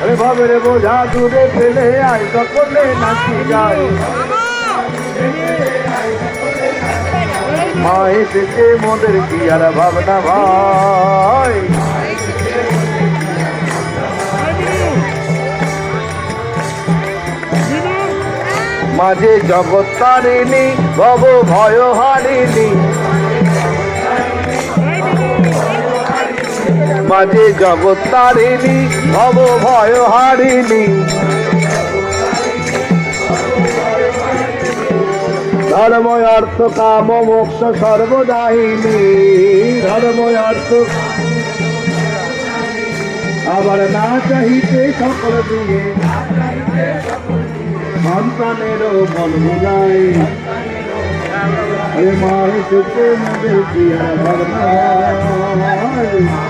ভাবের বোঝা দূরে ফেলে আয়, সকলে নাচি যায় মা এসেছে মোদের কি আর ভাবনা ভাই। মাঝে জগৎ তারিণী, ভব ভয় হারিণী। মাঝে জগৎ তারিণী, ভব ভয় হারিণী। ধর্ময় অর্থ কাম মোক্ষ সর্বদায়িনী। ধর্ময় অর্থ আবার না চাহিতে সকল দিয়ে সন্তানেরও মন বুঝাই। এ মা এসেছে মোদের হয়?